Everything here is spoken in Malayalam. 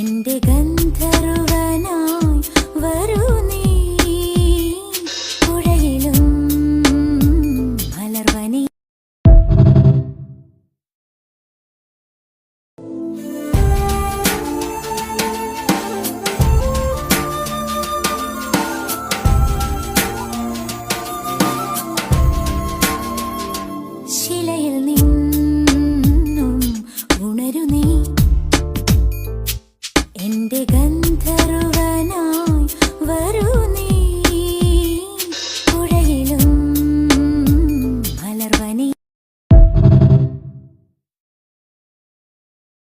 എന്റെ ഗന്ധ എന്റെ ഗന്ധർവ